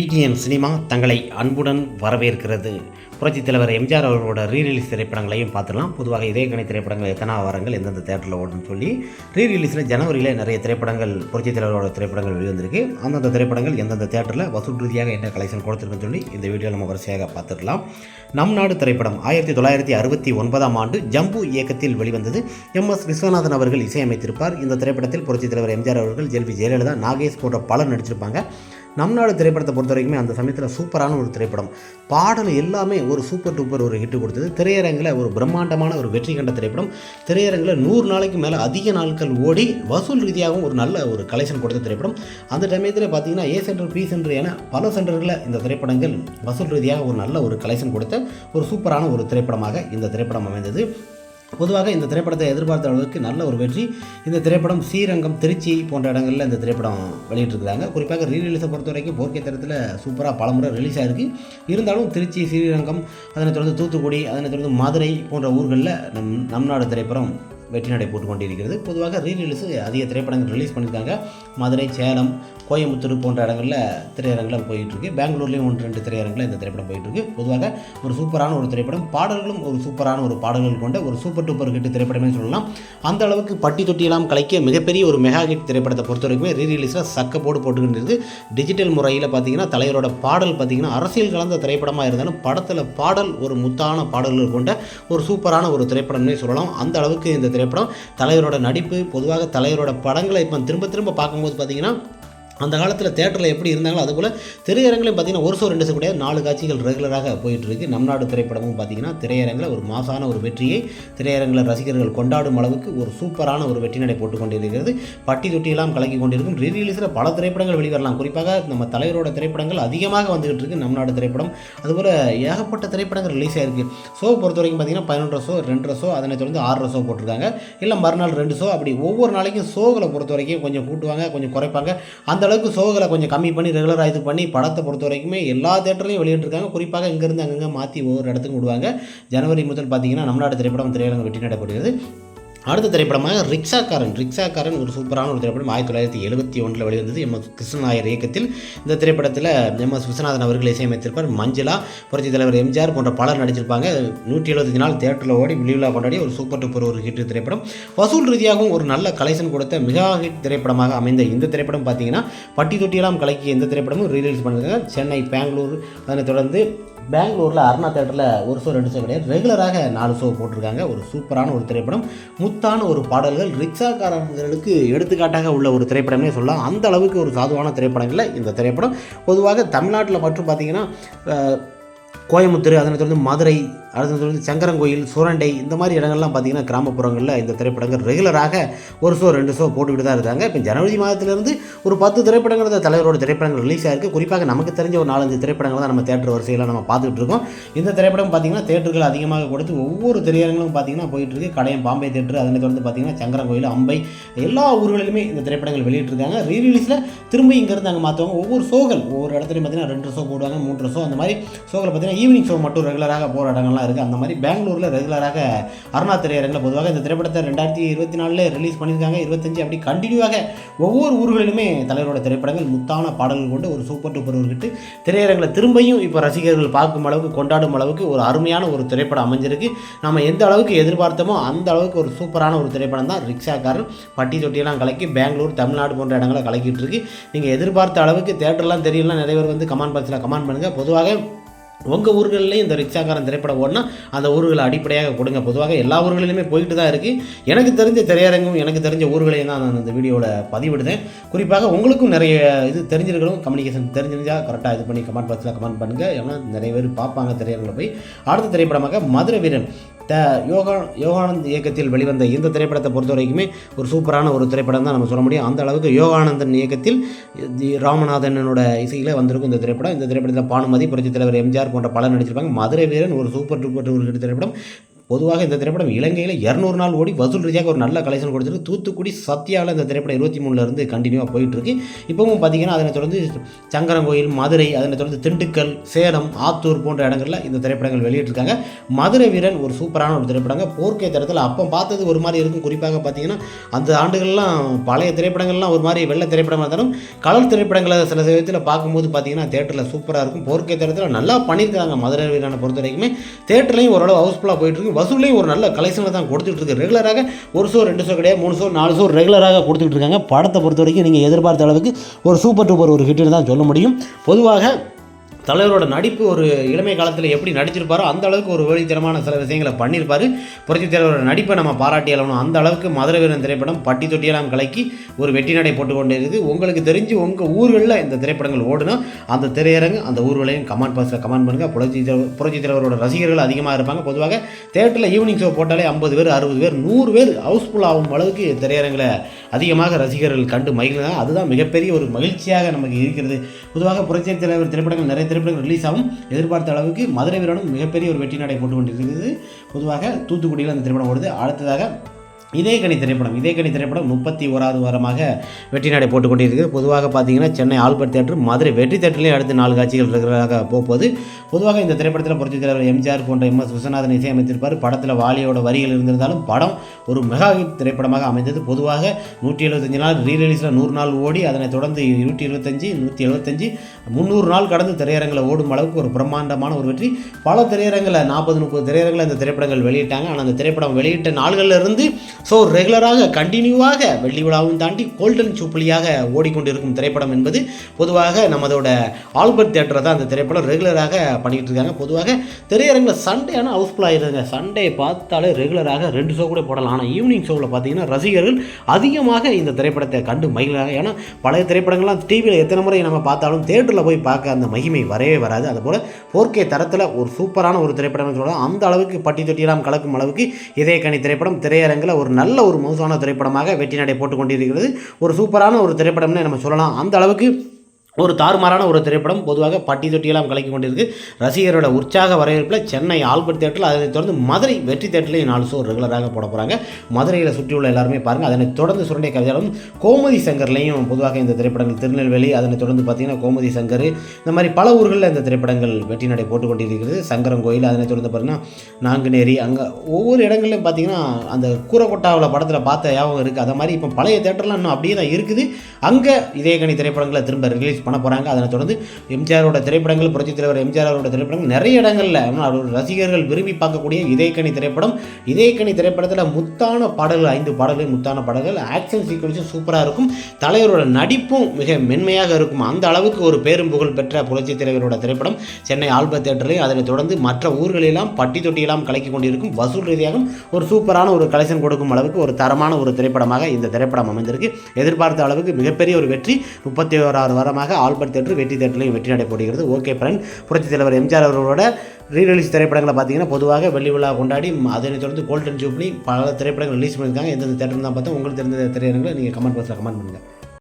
பிடிஎம் cinema தங்களை அன்புடன் வரவேற்கிறது. புரட்சித் தலைவர் எம்ஜிஆர் அவர்களோட ரீரிலீஸ் திரைப்படங்களையும் பார்த்துடலாம். பொதுவாக இதே கணி திரைப்படங்கள் எத்தனை வாரங்கள் எந்தெந்த தேட்டரில் ஓடுன்னு சொல்லி ரீரிலீஸில் ஜனவரியில் நிறைய திரைப்படங்கள் புரட்சித் தலைவரோட திரைப்படங்கள் வெளிவந்திருக்கு. அந்தந்த திரைப்படங்கள் எந்தெந்த தேட்டரில் வசூல் ரீதியாக என்ன கலெக்ஷன் கொடுத்துருக்குன்னு சொல்லி இந்த வீடியோ நம்ம வரிசையாக பார்த்துக்கலாம் நம் நாடு திரைப்படம் ஆயிரத்தி தொள்ளாயிரத்தி அறுபத்தி ஒன்பதாம் ஆண்டு ஜம்பு இயக்கத்தில் வெளிவந்தது. எம் எஸ் விஸ்வநாதன் அவர்கள் இசையமைத்திருப்பார். இந்த திரைப்படத்தில் புரட்சித் தலைவர் எம்ஜிஆர் அவர்கள் ஜெல்வி ஜெயலலிதா நாகேஷ் போன்ற பலர் நடிச்சிருப்பாங்க. நம் நாடு திரைப்படத்தை பொறுத்த வரைக்குமே அந்த சமயத்தில் சூப்பரான ஒரு திரைப்படம். பாடல் எல்லாமே ஒரு சூப்பர் டூப்பர் ஒரு ஹிட் கொடுத்தது. திரையரங்கில் ஒரு பிரம்மாண்டமான ஒரு வெற்றி கண்ட திரைப்படம். திரையரங்கில் நூறு நாளைக்கு மேலே அதிக நாட்கள் ஓடி வசூல் ரீதியாகவும் ஒரு நல்ல ஒரு கலெக்ஷன் கொடுத்த திரைப்படம். அந்த சமயத்தில் பார்த்தீங்கன்னா ஏ சென்டர் பி சென்டர் என பல சென்டர்களில் இந்த திரைப்படங்கள் வசூல் ரீதியாக ஒரு நல்ல ஒரு கலெக்ஷன் கொடுத்த ஒரு சூப்பரான ஒரு திரைப்படமாக இந்த திரைப்படம் அமைந்தது. பொதுவாக இந்த திரைப்படத்தை எதிர்பார்த்த அளவுக்கு நல்ல ஒரு வெற்றி. இந்த திரைப்படம் ஸ்ரீரங்கம் திருச்சி போன்ற இடங்களில் இந்த திரைப்படம் வெளியிட்டிருக்கிறாங்க. குறிப்பாக ரீரிலீஸை பொறுத்த வரைக்கும் போர்க்கை தரத்தில் சூப்பராக பலமுறை ரிலீஸ் ஆகிருக்கு இருந்தாலும் திருச்சி ஸ்ரீரங்கம் அதனைத் தொடர்ந்து தூத்துக்குடி அதனைத் தொடர்ந்து மதுரை போன்ற ஊர்களில் நம் நம் நாடு திரைப்படம் வெற்றி நடை போட்டு கொண்டிருக்கிறது. பொதுவாக ரீரிலீஸு அதிக திரைப்படங்கள் ரிலீஸ் பண்ணியிருக்காங்க. மதுரை சேலம் கோயம்புத்தூர் போன்ற இடங்களில் திரையரங்கில் போயிட்டுருக்கு. பெங்களூர்லேயும் ஒன்று ரெண்டு திரையரங்கில் இந்த திரைப்படம் போயிட்டுருக்கு. பொதுவாக ஒரு சூப்பரான ஒரு திரைப்படம் பாடல்களும் ஒரு சூப்பரான ஒரு பாடல்கள் கொண்ட ஒரு சூப்பர் டூப்பர் ஹிட் திரைப்படமே சொல்லலாம். அந்த அளவுக்கு பட்டி தொட்டியெல்லாம் கலைக்க மிகப்பெரிய ஒரு மெகா ஹிட் திரைப்படத்தை பொறுத்த வரைக்குமே ரீரிலீஸில் சக்க போடு போட்டுக்கிட்டு டிஜிட்டல் முறையில் பார்த்தீங்கன்னா தலைவரோட பாடல் பார்த்தீங்கன்னா அரசியல் கலந்த திரைப்படமாக இருந்தாலும் படத்தில் பாடல் ஒரு முத்தான பாடல்கள் கொண்ட ஒரு சூப்பரான ஒரு திரைப்படம்னே சொல்லலாம். அந்த அளவுக்கு இந்த திரைப்படம் தலைவரோட நடிப்பு பொதுவாக தலைவரோட படங்களை இப்போ திரும்ப திரும்ப பார்க்கும்போது பார்த்தீங்கன்னா அந்த காலத்தில் தேட்டரில் எப்படி இருந்தாங்களோ அதுபோல் திரையரங்கிலையும் பார்த்தீங்கன்னா ஒரு ஷோ ரெண்டு ஷோ கிடையாது நாலு காட்சிகள் ரெகுலராக போயிட்டுருக்கு. நம் நாடு திரைப்படமும் பார்த்தீங்கன்னா திரையரங்கில் ஒரு மாசான ஒரு வெற்றியை திரையரங்கில் ரசிகர்கள் கொண்டாடும் அளவுக்கு ஒரு சூப்பரான ஒரு வெற்றி நடை போட்டுக்கொண்டிருக்கிறது. பட்டி தொட்டியெல்லாம் கலக்கி கொண்டிருக்கும். ரீரிலீஸில் பல திரைப்படங்கள் வெளிவரலாம். குறிப்பாக நம்ம தலைவரோட திரைப்படங்கள் அதிகமாக வந்துகிட்டு இருக்கு. நம் நாடு திரைப்படம். அதுபோல் ஏகப்பட்ட திரைப்படங்கள் ரிலீஸ் ஆகிருக்கு ஷோ பொறுத்த வரைக்கும் பார்த்தீங்கன்னா பதினொன்றரை ஷோ ரெண்டரை ஷோ அதனை தொடர்ந்து ஆறரை ஷோ போட்டிருக்காங்க. இல்லை மறுநாள் ரெண்டு ஷோ அப்படி ஒவ்வொரு நாளைக்கும் ஷோகளை பொறுத்த வரைக்கும் கொஞ்சம் கூட்டுவாங்க கொஞ்சம் குறைப்பாங்க. அந்த அளவுக்கு ஷோகளை கொஞ்சம் கம்மி பண்ணி ரெகுலராக இது பண்ணி படத்தை பொறுத்த வரைக்குமே எல்லா தேட்டர்லையும் வெளியிட்டிருக்காங்க. குறிப்பாக இங்கேருந்து அங்கங்கே மாற்றி ஒவ்வொரு இடத்துக்கு விடுவாங்க. ஜனவரி முதல் பார்த்தீங்கன்னா நம்மளோட திரைப்படம் திரையரங்கம் வெற்றி நடைபெறுகிறது அடுத்த திரைப்படமாக ரிக்ஷாக்காரன். ரிக்ஷாக்காரன் ஒரு சூப்பரான ஒரு திரைப்படம். ஆயிரத்தி தொள்ளாயிரத்தி எழுபத்தி ஒன்றில் வெளிவந்தது எம் எஸ் கிருஷ்ணநாயர் இயக்கத்தில். இந்த திரைப்படத்தில் எம் எஸ் விஸ்வநாதன் அவர்கள் இசையமைத்திருப்பார் மஞ்சளா புரட்சி தலைவர் எம்ஜிஆர் போன்ற பலர் நடிச்சிருப்பாங்க. நூற்றி எழுபத்தஞ்சு நாள் தேட்டரில் ஓடி விழிவிழா கொண்டாடி ஒரு சூப்பர் டூப்பர் ஒரு ஹிட் திரைப்படம். வசூல் ரீதியாகவும் ஒரு நல்ல கலெக்ஷன் கொடுத்த மிக ஹிட் திரைப்படமாக அமைந்த இந்த திரைப்படம் பார்த்தீங்கன்னா பட்டி தொட்டியெல்லாம் கலக்கிய இந்த திரைப்படமும் ரீலீஸ் பண்ணுறாங்க சென்னை பெங்களூர் அதனைத் தொடர்ந்து பெங்களூரில் அருணா தேட்டரில் ஒரு ஷோ ரெண்டு ஷோ கிடையாது. ரெகுலராக நாலு ஷோ போட்டிருக்காங்க. ஒரு சூப்பரான ஒரு திரைப்படம். ஸ்மூத்தான ஒரு பாடல்கள் ரிக்ஷாக்காரங்களுக்கு எடுத்துக்காட்டாக உள்ள ஒரு திரைப்படமே சொல்லலாம். அந்த அளவுக்கு ஒரு சாதுவான திரைப்படங்களில் இந்த திரைப்படம் பொதுவாக தமிழ்நாட்டில் மட்டும் பார்த்திங்கன்னா கோயம்புத்தூர் அதனை தொடர்ந்து மதுரை அடுத்தது வந்து சங்கரங்கோயில் சுரண்டை இந்த மாதிரி இடங்கள்லாம் பார்த்தீங்கன்னா கிராமப்புறங்களில் இந்த திரைப்படங்கள் ரெகுலராக ஒரு ஷோ ரெண்டு ஷோ போட்டுக்கிட்டு தான் இருக்காங்க. இப்போ ஜனவரி மாதத்துலேருந்து ஒரு பத்து திரைப்படங்கள் இந்த தலைவரோட திரைப்படங்கள் ரிலீஸ் ஆகிருக்கு குறிப்பாக நமக்கு தெரிஞ்ச ஒரு நாலஞ்சு திரைப்படங்கள் தான் நம்ம தேட்டர் வரிசையில் நம்ம பார்த்துட்டு இருக்கோம். இந்த திரைப்படம் பார்த்தீங்கன்னா தேட்டர்கள் அதிகமாக கொடுத்து ஒவ்வொரு திரையரங்களும் பார்த்தீங்கன்னா போயிட்டு இருக்கு. கடையம் பாம்பே தேட்டர் அதனை தொடர்ந்து பார்த்தீங்கன்னா சங்கரங்கோயில் அம்பை எல்லா ஊர்களிலுமே இந்த திரைப்படங்கள் வெளியிட்டிருக்காங்க. ரீரிலீஸில் திரும்ப இங்கேருந்து அங்கே மாற்றுவாங்க ஒவ்வொரு ஷோகள் ஒவ்வொரு இடத்துலையும் பார்த்தீங்கன்னா ரெண்டு ஷோ போடுவாங்க மூன்று ஷோ அந்த மாதிரி ஷோவில் பார்த்தீங்கன்னா ஈவினிங் ஷோ மட்டும் ரெகுலராக போகிற இடங்கள்லாம் இருக்குது அந்த மாதிரி பெங்களூரில் ரெகுலராக அருணா திரையரங்கில் பொதுவாக இந்த திரைப்படத்தை ரெண்டாயிரத்தி இருபத்தி நாலில் ரிலீஸ் பண்ணியிருக்காங்க. இருபத்தஞ்சு அப்படி கண்டினியூவாக ஒவ்வொரு ஊர்களிலுமே தலைவரோட திரைப்படங்கள் முத்தான பாடல்கள் கொண்டு ஒரு சூப்பர் டூப்பர் ஒரு ஹிட்டு திரையரங்கில் திரும்பியும் இப்போ ரசிகர்கள் பார்க்கும் அளவுக்கு கொண்டாடும் அளவுக்கு ஒரு அருமையான ஒரு திரைப்படம் அமைஞ்சிருக்கு. நம்ம எந்த அளவுக்கு எதிர்பார்த்தோமோ அந்த அளவுக்கு ஒரு சூப்பரான ஒரு திரைப்படம் தான் ரிக்ஷாக்காரன் பட்டி தொட்டியெல்லாம் கலக்கி பெங்களூர் தமிழ்நாடு போன்ற இடங்களை கலக்கிட்டு இருக்கு. நீங்கள் எதிர்பார்த்த அளவுக்கு தேட்டர்லாம் தெரியலாம் நிறைய பேர் வந்து கமெண்ட் பாக்ஸில் கமெண்ட் பண்ணுங்கள் பொதுவாக உங்கள் ஊர்கள்லேயும் இந்த ரிக்ஷாக்காரன் திரைப்படம் ஓடினா அந்த ஊர்களை அடிப்படையாக கொடுங்க. பொதுவாக எல்லா ஊர்களிலுமே போயிட்டு தான் இருக்குது எனக்கு தெரிஞ்ச திரையரங்கும் எனக்கு தெரிஞ்ச ஊர்களையும் தான் நான் இந்த வீடியோவில் பதிவிடுதேன். குறிப்பாக உங்களுக்கும் நிறைய இது தெரிஞ்சிருக்கணும். கம்யூனிகேஷன் தெரிஞ்சிருந்தால் கரெக்டாக இது பண்ணி கமெண்ட் பாக்ஸில் கமெண்ட் பண்ணுங்கள் ஏன்னா நிறைய பேர் பார்ப்பாங்க திரையரங்கில் போய். அடுத்த திரைப்படமாக மதுரை வீரன். த யோகா யோகானந்த் இயக்கத்தில் வெளிவந்த இந்த திரைப்படத்தை பொறுத்த வரைக்குமே ஒரு சூப்பரான ஒரு திரைப்படம் தான் நம்ம சொல்ல முடியும். அந்த அளவுக்கு யோகானந்தன் இயக்கத்தில் தி ராமநாதனோட இசையில் வந்திருக்கும் இந்த திரைப்படம். இந்த திரைப்படத்தில் பானுமதி புரட்சித் தலைவர் எம்ஜிஆர் போன்ற பலர் நடிச்சிருப்பாங்க. மதுரை வீரன் ஒரு சூப்பர் டூப்பர் ஒரு திரைப்படம். பொதுவாக இந்த திரைப்படம் இலங்கையில் இரநூறு நாள் ஓடி வசூல் ரீதியாக ஒரு நல்ல கலெக்ஷன் கொடுத்துருக்கு. தூத்துக்குடி சத்யாவில் இந்த திரைப்படம் இருபத்தி மூணுலேருந்து கண்டினியூவாக போயிட்டுருக்கு. இப்போவும் பார்த்தீங்கன்னா அதனை தொடர்ந்து சங்கரங்கோயில் மதுரை அதனை தொடர்ந்து திண்டுக்கல் சேலம் ஆத்தூர் போன்ற இடங்களில் இந்த திரைப்படங்கள் வெளியிட்டிருக்காங்க. மதுரை வீரன் ஒரு சூப்பரான ஒரு திரைப்படங்க. போர்க்கை தரத்தில் அப்போ பார்த்தது ஒரு மாதிரி இருக்கும். குறிப்பாக பார்த்தீங்கன்னா அந்த ஆண்டுகள்லாம் பழைய திரைப்படங்கள்லாம் ஒரு மாதிரி வெள்ளை திரைப்படமாக இருந்தாலும் கலர் திரைப்படங்களை சில சமயத்தில் பார்க்கும்போது பார்த்தீங்கன்னா தேட்டரில் சூப்பராக இருக்கும். போர்க்கை தரத்தில் நல்லா பண்ணியிருக்காங்க மதுரை வீரனை பொறுத்த வரைக்குமே. தேட்டர்லையும் ஓரளவு ஹவுஸ்ஃபுல்லாக போயிட்டுருக்கு. வசூலையும் ஒரு நல்ல கலெக்ஷனில் தான் கொடுத்துட்டு இருக்கு ரெகுலராக ஒரு ஷோ ரெண்டு ஷோ கிடையாது மூணு ஷோ நாலு ஷோ ரெகுலராக கொடுத்துட்டு இருக்காங்க படத்தை பொறுத்த வரைக்கும் நீங்கள் எதிர்பார்த்த அளவுக்கு ஒரு சூப்பர் டூப்பர் ஒரு ஹிட்னு தான் சொல்ல முடியும். பொதுவாக தலைவரோட நடிப்பு ஒரு இளமை காலத்தில் எப்படி நடிச்சிருப்பாரோ அந்த அளவுக்கு ஒரு வேடித்தனமான சில விஷயங்களை பண்ணியிருப்பார் புரட்சி தலைவரோட நடிப்பை நம்ம பாராட்டி அளவணும் அந்த அளவுக்கு மதுரை வீரன் திரைப்படம் பட்டி தொட்டியெல்லாம் கலக்கி ஒரு வெற்றி நடை போட்டு கொண்டு இருக்குது. உங்களுக்கு தெரிஞ்சு உங்கள் ஊர்களில் இந்த திரைப்படங்கள் ஓடுனா அந்த திரையரங்கு அந்த ஊர்களையும் கமெண்ட் பாக்ஸில் கமெண்ட் பண்ணுங்கள் புரட்சி தலைவர் புரட்சி தலைவரோட ரசிகர்கள் அதிகமாக இருப்பாங்க. பொதுவாக தேட்டரில் ஈவினிங் ஷோ போட்டாலே ஐம்பது பேர் அறுபது பேர் நூறு பேர் ஹவுஸ்ஃபுல் ஆகும் அளவுக்கு திரையரங்கில் அதிகமாக ரசிகர்கள் கண்டு மகிழ்ந்தால் அதுதான் மிகப்பெரிய ஒரு மகிழ்ச்சியாக நமக்கு இருக்கிறது. பொதுவாக புரட்சி தலைவர் திரைப்படங்கள் நிறைய திரைப்படங்கள் ரிலீஸ் ஆகும். எதிர்பார்த்த அளவுக்கு மதுரை வீரனும் மிகப்பெரிய ஒரு வெற்றி நடை போட்டு கொண்டிருக்கிறது. பொதுவாக தூத்துக்குடியில் அந்த திரைப்படம் ஓடுது. அடுத்ததாக இதே கனி திரைப்படம் இதே கனி திரைப்படம் முப்பத்தி ஓராவது வாரமாக வெற்றி நடை போட்டு கொண்டிருக்கிறது பொதுவாக பார்த்தீங்கன்னா சென்னை ஆல்பர்ட் தேட்டர் மதுரை வெற்றி தேட்டர்லேயும் அடுத்து நாலு காட்சிகள் இருக்கிறதாக போகுது பொதுவாக இந்த திரைப்படத்தில் புரட்சித் தலைவர் எம்ஜிஆர் போன்ற எம் எஸ் விஸ்வநாதன் இசையமைத்திருப்பார். படத்தில் வாலியோட வரிகள் இருந்திருந்தாலும் படம் ஒரு மெகா ஹிட் திரைப்படமாக அமைந்தது. பொதுவாக நூற்றி எழுபத்தஞ்சு நாள் ரீ ரிலீஸில் நூறு நாள் ஓடி அதனை தொடர்ந்து நூற்றி எழுபத்தஞ்சு நூற்றி எழுபத்தஞ்சு முந்நூறு நாள் கடந்து திரையரங்கில் ஓடும் அளவுக்கு ஒரு பிரம்மாண்டமான ஒரு வெற்றி. பல திரையரங்கில் நாற்பது முப்பது திரையரங்கில் இந்த திரைப்படங்கள் வெளியிட்டாங்க. ஆனால் அந்த திரைப்படம் வெளியிட்ட நாள்களில் இருந்து ஸோ ரெகுலராக கண்டினியூவாக வெள்ளி விழாவும் தாண்டி கோல்டன் சூப்பிளியாக ஓடிக்கொண்டிருக்கும் திரைப்படம் என்பது பொதுவாக நமதோட ஆல்பர்ட் தேட்டரை தான் அந்த திரைப்படம் ரெகுலராக பண்ணிகிட்டு இருக்காங்க பொதுவாக திரையரங்கில் சண்டே ஆனால் ஹவுஸ்ஃபுல்லாக இருங்க சண்டே பார்த்தாலே ரெகுலராக ரெண்டு ஷோ கூட போடலாம். ஆனால் ஈவினிங் ஷோவில் பார்த்தீங்கன்னா ரசிகர்கள் அதிகமாக இந்த திரைப்படத்தை கண்டு மகிழ்கிறாங்க ஏன்னா பழைய திரைப்படங்கள்லாம் டிவியில் எத்தனை முறை நம்ம பார்த்தாலும் தேட்டரில் போய் பார்க்க அந்த மகிமை வரவே வராது. அதுபோல் போர்க்கே தரத்தில் ஒரு சூப்பரான ஒரு திரைப்படம் சொல்லலாம். அந்த அளவுக்கு பட்டி தொட்டியெல்லாம் கலக்கும் அளவுக்கு இதே கனி திரைப்படம் திரையரங்கில் ஒரு நல்ல ஒரு மோசமான திரைப்படமாக வெற்றி நடை போட்டுக் கொண்டிருக்கிறது ஒரு சூப்பரான ஒரு திரைப்படம்னு நம்ம சொல்லலாம். அந்த அளவுக்கு ஒரு தாறுமாறான ஒரு திரைப்படம் பொதுவாக பட்டி தொட்டியெல்லாம் கலக்கி கொண்டிருக்கு. ரசிகரோட உற்சாக வரவேற்பில் சென்னை ஆல்பர்ட் தேட்டரில் அதனை தொடர்ந்து மதுரை வெற்றி தேட்டர்லையும் நாலு ஷோ ரெகுலராக போட போகிறாங்க மதுரையில் சுற்றியுள்ள எல்லாருமே பாருங்கள் அதனை தொடர்ந்து சுரண்டை கவிதாலும் கோமதி சங்கர்லையும் பொதுவாக இந்த திரைப்படங்கள் திருநெல்வேலி அதனை தொடர்ந்து பார்த்தீங்கன்னா கோமதி சங்கர் இந்த மாதிரி பல ஊர்களில் இந்த திரைப்படங்கள் வெற்றி நடை போட்டு கொண்டிருக்கிறது. சங்கரங்கோயில் கோயில் அதனை தொடர்ந்து பார்த்தீங்கன்னா நாங்குநேரி அங்கே ஒவ்வொரு இடங்கள்லையும் பார்த்தீங்கன்னா அந்த கூரக்கொட்டாவில் படத்தில் பார்த்த ஞாபகம் இருக்குது அதை மாதிரி இப்போ பழைய தேட்டர்லாம் இன்னும் அப்படியே தான் இருக்குது. அங்கே இதே கணி திரைப்படங்களை திரும்ப ரிலீஸ் பண்ண போகிறாங்க அதனை தொடர்ந்து எம்ஜிஆரோட திரைப்படங்கள் புரட்சி தலைவர் எம்ஜிஆரோட திரைப்படங்கள் நிறைய இடங்களில் அவரோட ரசிகர்கள் விரும்பி பார்க்கக்கூடிய இதயக்கணி திரைப்படம். இதயக்கணி திரைப்படத்தில் முத்தான பாடல்கள் ஐந்து பாடல்கள் முத்தான பாடல்கள் ஆக்ஷன் சீக்வன்ஸும் சூப்பராக இருக்கும். தலைவரோட நடிப்பும் மிக மென்மையாக இருக்கும். அந்த அளவுக்கு ஒரு பேரும் புகழ் பெற்ற புரட்சி தலைவரோட திரைப்படம் சென்னை ஆல்பர்ட் தேட்டரில் அதனை தொடர்ந்து மற்ற ஊர்களிலாம் பட்டி தொட்டியெல்லாம் கலக்கி கொண்டிருக்கும். வசூல் ரீதியாகவும் ஒரு சூப்பரான ஒரு கலெக்ஷன் கொடுக்கும் அளவுக்கு ஒரு தரமான ஒரு திரைப்படமாக இந்த திரைப்படம் அமைந்திருக்கு. எதிர்பார்த்த அளவுக்கு மிகப்பெரிய ஒரு வெற்றி முப்பத்தி ஓராறு வாரமாக ஆல்பர்ட் தேட்டர் வெற்றி தேட்டரிலையும் வெற்றி நடைபெறுகிறது ஓகே ஃப்ரெண்ட் புரட்சி தலைவர் எம்ஜிஆர் அவர்களோட ரீரிலீஸ் திரைப்படங்களை பார்த்தீங்கன்னா பொதுவாக வெள்ளி விழா கொண்டாடி அதனைத் தொடர்ந்து கோல்டன் ஜூப்ளி பல திரைப்படங்கள் ரிலீஸ் பண்ணியிருக்காங்க. எந்தெந்த தேட்டர் தான் பார்த்தா உங்களுக்கு தெரிந்த திரையரங்களை நீங்கள் கமெண்ட் பாக்ஸில் கமெண்ட் பண்ணுங்கள்